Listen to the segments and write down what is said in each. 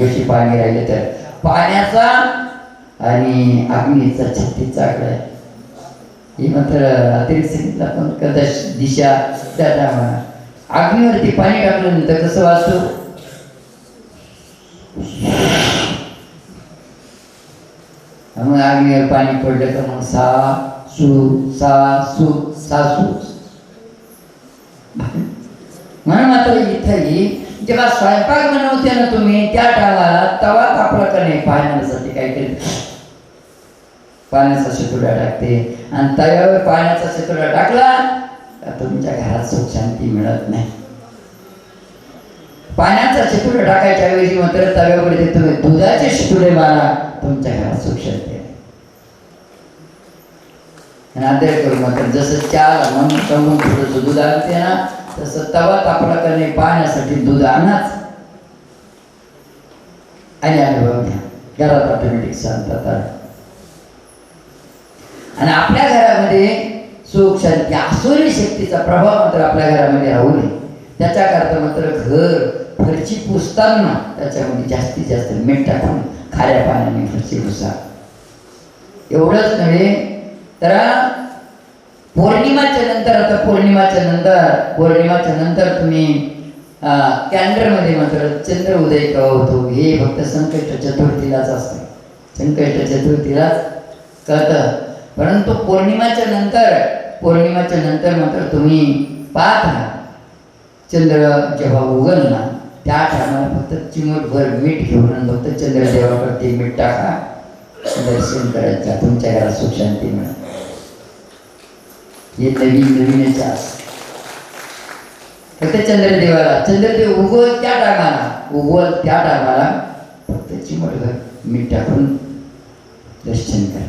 विहिरीपाशी पाणी राहिले तर. पाण्याचा आणि अग्नीचा छत्तीचा आकडा आहे ही मात्र अतिरिक्त सांगितलं पण कदाचित दिशा त्या टायमाला अग्नीवरती पाणी टाकल्यानंतर कसं वाचतो मग अग्नीवर पाणी पडलं तर मग सा सू सा सू सासू म्हणून मात्र इथंही जेव्हा स्वयंपाक बनवते ना तुम्ही त्या टाळाला तवा तापला का नाही पाहण्यासाठी काहीतरी पाण्याचा शेतुडा टाकते. आणि तव्यावर पाण्याचा शेतुडा टाकला का तुमच्या घरात सुख शांती मिळत नाही. पाण्याचा शेतुडा टाकायच्या ऐवजी मात्र तव्यावर तुम्ही दुधाचे शेतुडे मारा तुमच्या घरात सुख शांती आहे. आणि आदर करू मात्र जसं चार मन समून थोडंसं दूध आणते ना तसं तवा तापला का नाही पाहण्यासाठी दूध आणाच. आणि अनुभव घ्या. घरात ऑटोमॅटिक शांतता आणि आपल्या घरामध्ये सुख शांती आसुरी शक्तीचा प्रभाव मात्र आपल्या घरामध्ये राहू नये. त्याच्याकरता मात्र घर फरची पुसताना त्याच्यामध्ये जास्तीत जास्त मीठ टाकून खाऱ्या पाण्याने फरची पुसा. एवढंच नव्हे तर पौर्णिमाच्या नंतर आता पौर्णिमाच्या नंतर पौर्णिमाच्या नंतर तुम्ही कॅलेंडरमध्ये मात्र चंद्र उदय केव्हा होतो. हे फक्त संकष्ट चतुर्थीलाच असतं. संकष्ट चतुर्थीलाच कळतं. परंतु पौर्णिमाच्या नंतर पौर्णिमाच्या नंतर मात्र तुम्ही पाहत राहा चंद्र जेव्हा उगलला त्या टायमाला फक्त चिमूटभर मीठ घेऊन आणि फक्त चंद्रदेवावरती मीठ टाका. दर्शन करत जा तुमच्या घरात सुख शांती मिळेल. हे नवीन नवीनच असतं फक्त चंद्रदेवाला. चंद्रदेव उगवल त्या टायमाला उगवल त्या टायमाला फक्त चिमटभर मीठ टाकून दर्शन करा.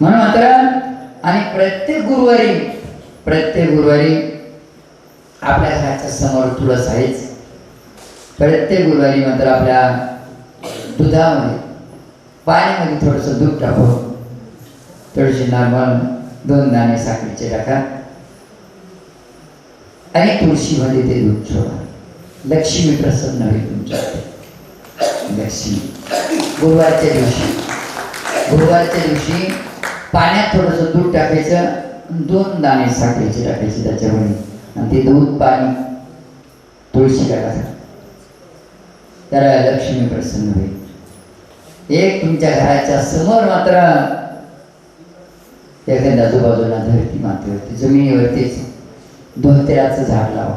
म्हणून मात्र आणि प्रत्येक गुरुवारी प्रत्येक गुरुवारी आपल्या घराच्या समोर तुळस आहेच. प्रत्येक गुरुवारी मात्र आपल्या दुधामध्ये पाण्यामध्ये थोडंसं दूध टाकून तुळशींना दोन दाणे साखरेचे टाका. आणि तुळशीमध्ये ते दूध सोडा. लक्ष्मी प्रसन्न होईल तुमच्या लक्ष्मी. गुरुवारच्या दिवशी. गुरुवारच्या दिवशी पाण्यात थोडंसं दूध टाकायचं दोन दाणे साखरेचे टाकायचे त्याच्यामध्ये. आणि ते दूध पाणी तुळशी टाकायचं तर लक्ष्मी प्रसन्न होईल. एक तुमच्या घराच्या समोर मात्र त्याकडे आजूबाजूला धरती माती होती जमिनीवरतीच धोत्र्याचं झाड लावा.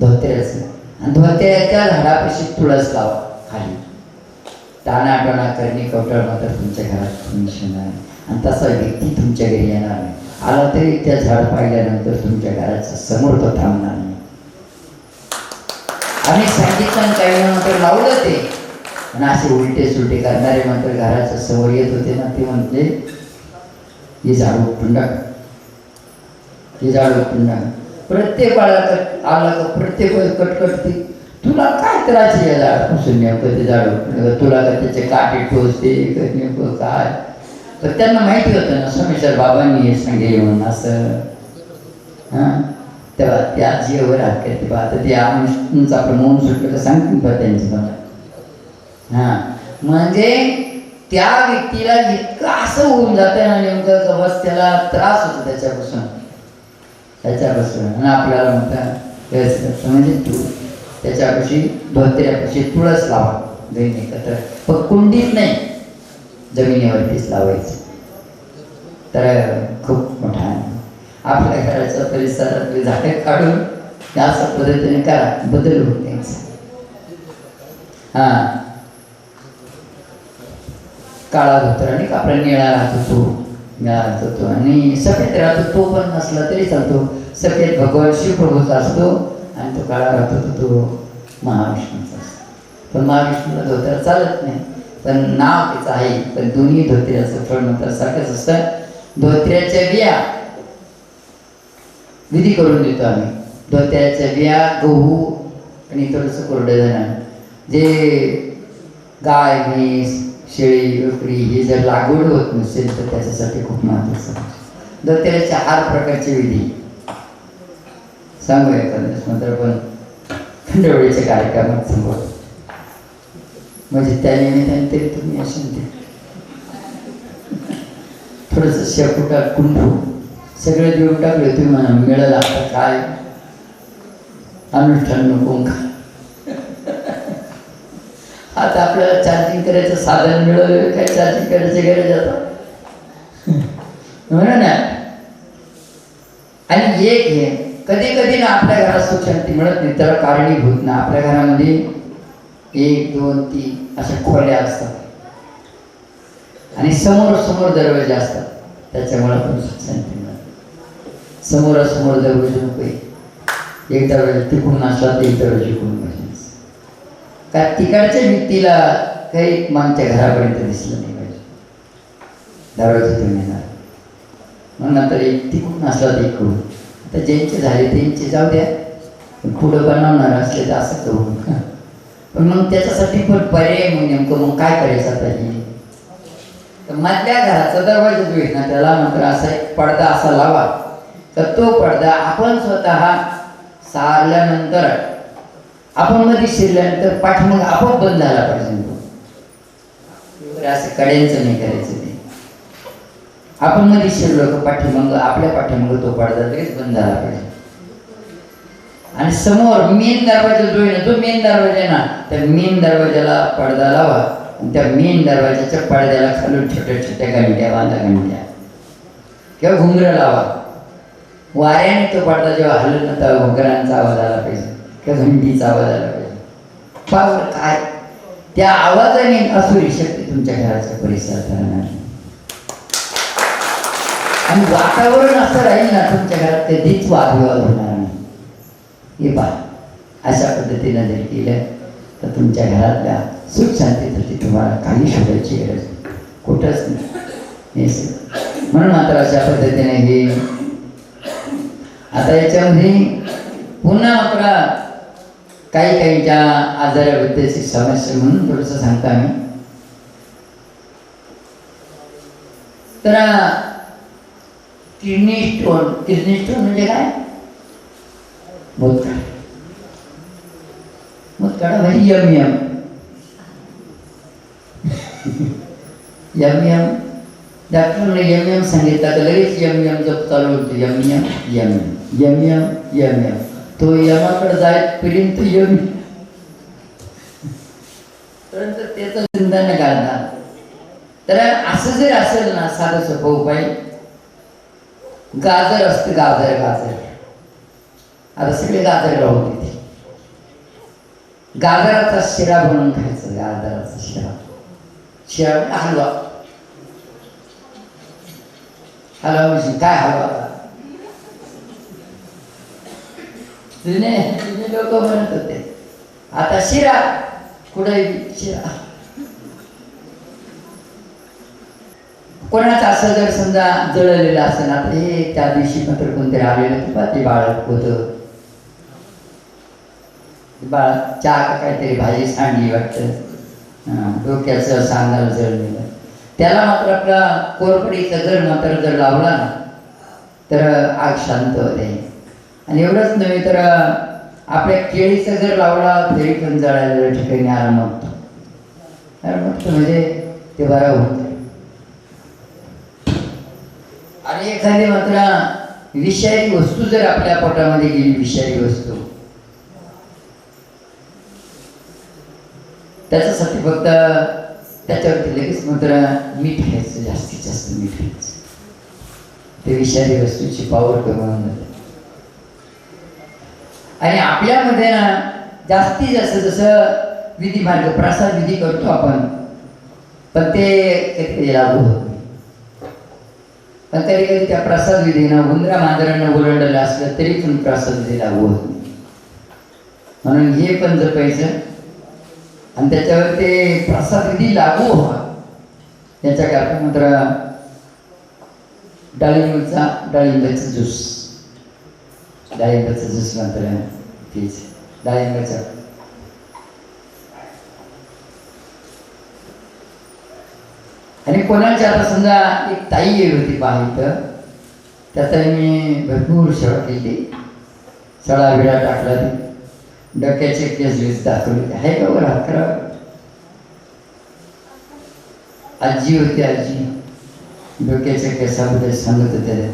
धोत्र्याचं. आणि धोत्र्याच्या झाडापाशी तुळस लावा खाली. टाणा टाणा करणे कवटाळ मात्र तुमच्या घरात निश्चित आहे आणि तसा व्यक्ती तुमच्या घरी येणार नाही. आला तरी त्या झाड पाहिल्यानंतर तुमच्या घराच्या समोर तो थांबणार नाही. आम्ही सांगितलं आणि काही नंतर लावलं ते. आणि असे उलटे सुलटे करणारे मात्र घराच्या समोर येत होते ना ते म्हणते हे झाड उपटून टाक हे झाड उपटून टाक प्रत्येक बाळा आला तर प्रत्येक कटकटते तुला काय त्रास आहे या झाडापासून नेमकं ते झाड उपटून तुला का त्याचे काटे ठोसते? नेमकं काय? तर त्यांना माहिती होतं ना सोमेश्वर बाबांनी हे सांगे म्हणून असं. हां? तेव्हा ते आजीवर हात करते बा आता ते तुमचं आपलं मौन सुटलं तर सांगतील बा त्यांची मला. हां. म्हणजे त्या व्यक्तीला इतकं असं होऊन जातं ना नेमकं का त्याला त्रास होतो त्याच्यापासून. त्याच्यापासून. आणि आपल्याला म्हणतात म्हणजे तू त्याच्यापाशी धोत्र्यापाशी तुळस लावा जमीन एकत्र. पण कुंडीत नाही जमिनीवरतीच लावायचं. तर खूप मोठा आहे. आपल्या घराच्या परिसरातली झाडे काढून या अशा पद्धतीने करा. बदल होते हां. काळा धोतर आणि कापडा निळा राहतो तो निळा राहतो तो आणि सफेद राहतो तो पण नसला तरी चालतो. सफेद भगवान शिवप्रभूचा असतो आणि तो काळा राहतो तो तो महाविष्णूचा असतो. पण महाविष्णूला धोतर चालत नाही. पण नाव त्याचं आहे. पण दोन्ही धोत्र्याचं फळ म्हणतात सारखंच असतं. धोत्र्याच्या बिया विधी करून देतो आम्ही. धोत्र्याच्या बिया गहू आणि थोडंसं कोरडं धणं जे गाय म्हैस शेळी बकरी ही जर लागवड होत नसेल तर त्याच्यासाठी खूप महत्वाचं धोत्र्याच्या आठ प्रकारचे विधी. सांगू एखाद्यास मात्र पण थंडवळीच्या कार्यक्रमात सांगू. म्हणजे त्या निमित्ताने तरी तुम्ही असेल ते. थोडस शेपुटा कुंडू सगळे देऊन टाकले तुम्ही म्हणा मिळाला आता काय? अनुष्ठान नको का आता आपल्याला चार्जिंग करायचं साधन मिळवलं काय चार्जिंग करायची गरज आता? म्हणून ना. आणि एक हे कधी कधी ना आपल्या घरात सुख शांती मिळत नाही त्याला कारणीभूत ना. आपल्या घरामध्ये एक दोन तीन अशा खोल्या असतात. आणि समोर समोर दरवाजे असतात. त्याच्यामुळे पण सुख शांती मिळत समोरासमोर दरवाजे नको एक दरवाजा तिकडून असला एक दरवाजे कोण पाहिजे का तिकडच्या व्यक्तीला काही मागच्या घरापर्यंत दिसलं नाही पाहिजे. दरवाजातून येणार. मग नंतर एक तिकडून असला तर इकडून. आता ज्यांचे झाले त्यांचे जाऊ द्या. पण पुढं बनवणार असले तर असं करू पण मग त्याच्यासाठी पण पर्याय मग नेमकं मग काय करायचं आता हे? तर मधल्या घराचा दरवाजा जो आहे ना त्याला नंतर असा एक पडदा असा लावा. तर तो पडदा आपण स्वतः सारल्यानंतर आपण मध्ये शिरल्यानंतर पाठीमाग आपोआप बंद झाला पाहिजे. तो. असं कड्यांचं नाही करायचं ते. आपण मध्ये शिरलो का पाठीमाग आपल्या पाठीमाग तो पडदा लगेच बंद झाला पाहिजे. आणि समोर मेन दरवाजा जो आहे ना जो मेन दरवाजा आहे ना त्या मेन दरवाजाला पडदा लावा आणि त्या मेन दरवाजाच्या पडद्याला खालून छोट्या छोट्या घंट्या बांधा घंट्या किंवा घुंगरं लावा. वाऱ्याने तो पडदा जेव्हा हलत ना तेव्हा घुंगरांचा आवाज आला पाहिजे. किंवा घंटीचा आवाज आला पाहिजे पावर काय त्या आवाजाने असुरी शक्ती तुमच्या घराचा परिसर राहणार आणि वातावरण असं राहील ना तुमच्या घरात कधीच वादविवाद होणार नाही हे पहा अशा पद्धतीनं जर केलं तर तुमच्या घरातल्या सुख शांतीसाठी तुम्हाला काही शोधायची गरज नाही. कुठंच नाही म्हणून मात्र अशा पद्धतीने हे आता याच्यामध्ये पुन्हा मात्र काही काही ज्या आजाराबद्दलची समस्या म्हणून थोडंसं सांगता मी तर किडनी स्टोन किडनी स्टोन म्हणजे काय? मूतकाड मूतकाड म्हणजे यम यम. M M. डॉक्टरने यम यम सांगितलं तर लगेच यम यम जप चालू होतो. M M M M M M M. तो यमाकडे जायपर्यंत येऊन. परंतु त्याचं चिंतन न काढणार तर असं जर असेल ना साधं सोपं उपाय गाजर असतं गाजर गाजर. आता सगळे गाजर राहू तिथे गाजराचा शिरा बनवून खायचं गाजराचा शिरा. शिरा म्हणजे हलवा. हलवा म्हणजे काय हलवा? जुने जुने लोक म्हणत होते. आता शिरा कुठे शिरा? कोणाचं असं जर समजा जळलेलं असेल आता हे त्या दिवशी मात्र कोणतरी आलेलं किंवा ते बाळक होतं. बाळ चहा काहीतरी भाजी सांडली वाटतं. डोक्याचं सांगायला जळलेलं त्याला मात्र आपला कोरपडीचं जर मात्र जर लावला ना तर आग शांत होते. आणि एवढंच नव्हे तर आपल्या केळीचा जर लावला तरी पण जळालेल्या ठिकाणी आराम होतो. म्हणजे ते बरं होत. आणि एखादी मात्र विषारी वस्तू जर आपल्या पोटामध्ये गेली विषारी वस्तू. त्याच्यासाठी फक्त त्याच्यावरती लगेच मात्र मीठ घ्यायचं जास्तीत जास्त मीठ घ्यायचं. ते विषारी वस्तूची पावर कमी होऊन जाते. आणि आपल्यामध्ये ना जास्तीत जास्त जसं विधी मार्ग प्रसाद विधी करतो आपण पण ते कधी लागू होत नाही. पण तरी कधी त्या प्रसाद विधीनं उंदरा मांजरांना ओरडलेलं असलं तरी पण प्रसाद विधी लागू होत नाही. म्हणून हे पण जपायचं. आणि त्याच्यावर ते प्रसाद विधी लागू व्हावा. याच्याकरता मात्र डाळिंबचा डाळिंबाचा ज्यूस. डाळिंबाचा ज्यूस मात्र प्लीज डाळिंबाचा आणि कोणाच्या आता समजा एक ताई येईल होती तर त्यात मी भरपूर शाळा केली शाळा विडा टाकला ती डोक्याचे केस वीज दाखवली आहे का बरं हात करा आजी होती आजी डोक्याच्या केसाबद्दल सांगत होते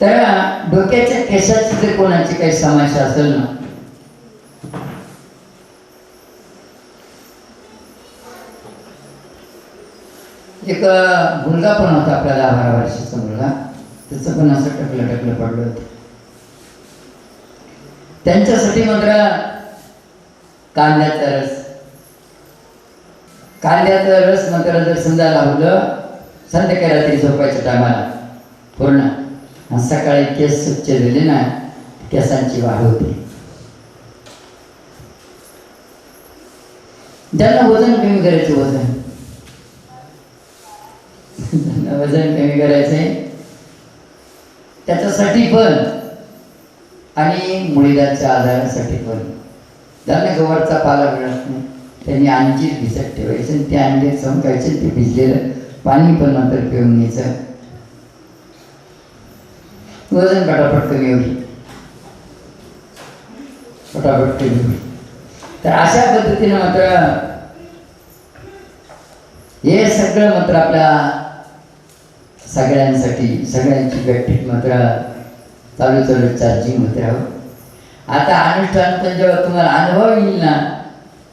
तर डोक्याच्या केसाची जर कोणाची काही समस्या असेल ना एक मुलगा पण होता आपला दहा बारा वर्षाचा मुलगा. त्याचं पण असं टकलं टकलं पडलं होतं. त्यांच्यासाठी मात्र कांद्याचा रस. कांद्याचा रस मात्र जर समजा लावलं संध्याकाळी रात्री झोपायच्या टायमाला पूर्ण. सकाळी केस स्वच्छ झाले ना केसांची वाढ होते. ज्यांना वजन कमी करायचं वजन. वजन कमी करायचंय त्याच्यासाठी पण. आणि मुळीदाच्या आजारासाठी पण. ज्यांना गवारचा पाला मिळत नाही त्यांनी आणखी भिजत ठेवायचं आणि ते अंजीर खायचे ते भिजलेलं पाणी पण नंतर पिऊन घ्यायचं. वजन पटापट कमी होईल पटापट कमी होईल तर अशा पद्धतीनं मात्र हे सगळं मात्र आपल्या सगळ्यांसाठी सगळ्यांची गट्टीत मात्र चालू चालू चार्जिंग होत राहू आता अनुष्ठान पण जेव्हा तुम्हाला अनुभव येईल ना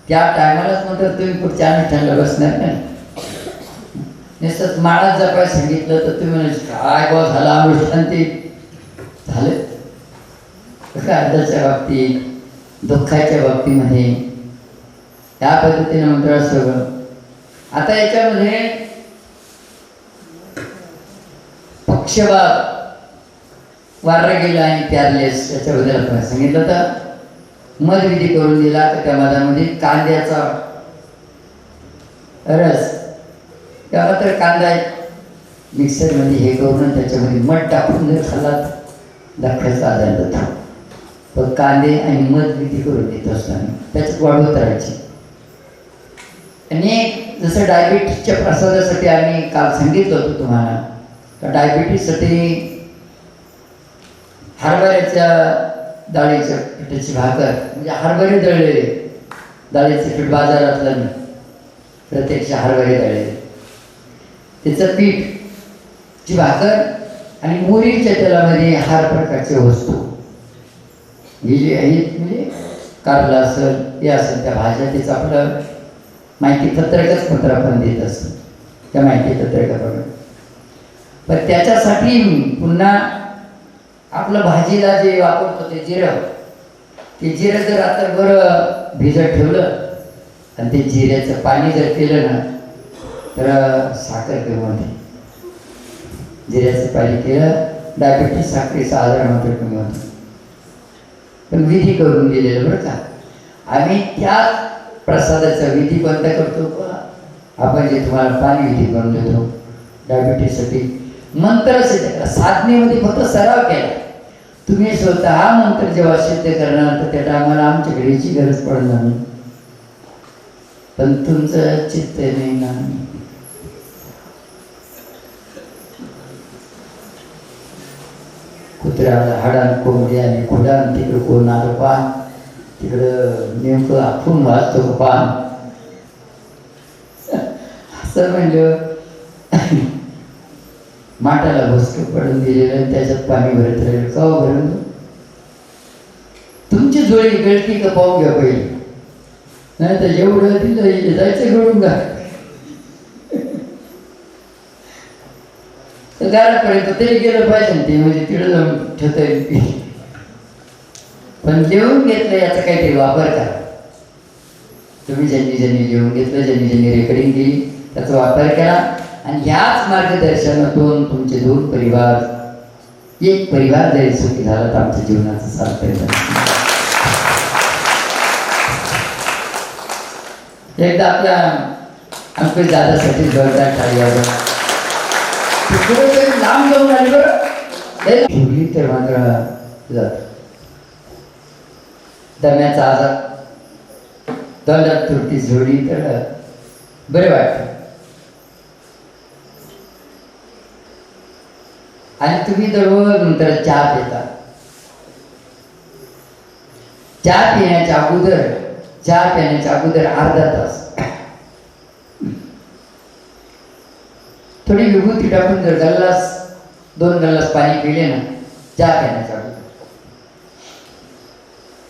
त्या टायमालाच मात्र तुम्ही पुढच्या अनुष्ठानाला बसणार नाही नुसतं माळा जर काय सांगितलं तर तुम्ही काय बा झाला अनुष्ठान ते? झालं? कसं अर्धाच्या बाबतीत दुःखाच्या बाबतीमध्ये? या पद्धतीने मंत्र सगळं आता याच्यामध्ये पक्षभाग वारला गेला आणि प्यारलेस याच्याबद्दल आपण सांगितलं तर मधविधी करून दिला तर त्या मधामध्ये कांद्याचा रस. तेव्हा तर कांदा मिक्सरमध्ये हे करून त्याच्यामध्ये मध टाकून जर खाल्ला दाखवायचा आधार होता पण कांदे आणि मध विधी करून देत असताना त्याच्यात वाढवत राहायची आणि जसं डायबिटीसच्या प्रसादासाठी आम्ही काल सांगितलं होतं तुम्हाला तर डायबिटीससाठी हरभऱ्याच्या डाळीच्या पिठाची भाकर म्हणजे हरभरे दळलेले डाळीचं पीठ बाजारातलं नाही प्रत्यक्ष हरभरे दळलेले. त्याचं पीठ ची भाकर आणि मोरीच्या तेलामध्ये हार प्रकारचे वस्तू. हे जे आहेत म्हणजे कारला असेल हे असेल त्या भाज्या त्याचं आपलं माहिती पत्रकच पत्र आपण देत असतो. त्या माहिती पत्रकाप्रमाणे. पण त्याच्यासाठी पुन्हा आपलं भाजीला जे वापरतो ते जिरं. ते जिरं जर आता बरं भिजत ठेवलं आणि ते जिऱ्याचं पाणी जर केलं ना तर साखर कमी होते जिऱ्याचं पाणी केलं डायबेटीस साखरेचा आजार मात्र कमी होतो पण विधी करून दिलेलं बरं का आम्ही त्या प्रसादाचा विधी बंद करतो हो? का आपण जे तुम्हाला पाणी विधी करून देतो हो, डायबिटीससाठी मंत्र सिद्ध साधनेमध्ये फक्त सराव केला तुम्ही स्वतः हा मंत्र जेव्हा सिद्ध करणार तर त्या टायमाला आमच्या याची गरज पडणार नाही। पण तुमचं चित्त नाही ना। कुत्र्याला हाडान कोंबडी आणि खुडान तिकडं कोण आलं पान तिकडं नेमकं आपण वाचतो पान. असं म्हणलं. माटाला भुसकं पडून दिलेलं त्याच्यात पाणी भरत राहिलं. का हो भरून तुमची जोडी गळती का पाहून घ्या पहिले. नाही तर एवढं दिलं जायचं घडून का तर तरी गेलं पाहिजे ते म्हणजे तिकडं जाऊन ठेवता येईल. पण लिहून घेतलं याचा काहीतरी वापर करा. तुम्ही ज्यांनी ज्यांनी लिहून घेतलं ज्यांनी ज्यांनी रेकॉर्डिंग केली त्याचा वापर करा. आणि ह्याच मार्गदर्शनातून तुमचे दोन परिवार एक परिवार जरी सुखी झाला तर आमच्या जीवनाचं सार्थक झालं. एकदा आपल्या अंकुश दादासाठी जोरदार टाळी वाजवा. कुठेतरी ते वादळा जात. दम्याचा आजार. दलात तुरटी जोडी तर बरे वाटत. आणि तुम्ही दररोज नंतर चहा पिता. चहा पिण्याच्या अगोदर चहा पिण्याच्या अगोदर अर्धा तास. थोडी विभूती टाकून जर गल्लास दोन गल्लास पाणी पिले ना चहा पिण्याच्या अगोदर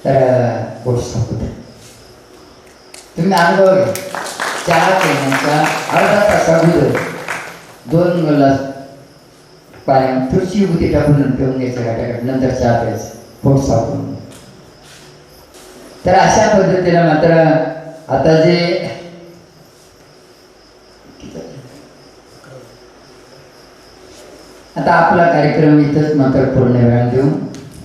तर पोट साफ होतं. तुम्ही अनुभव घ्या. चहा पिण्याचा अर्धा तास अगोदर दोन गल्लास पाणी थोडीशी विभूती टाकून पिऊन घ्यायचं घाटाघाट नंतर चहा प्यायचं. पोट साफ होऊन तर अशा पद्धतीनं मात्र आता जे आता आपला कार्यक्रम इथंच मात्र पूर्ण वेळा देऊ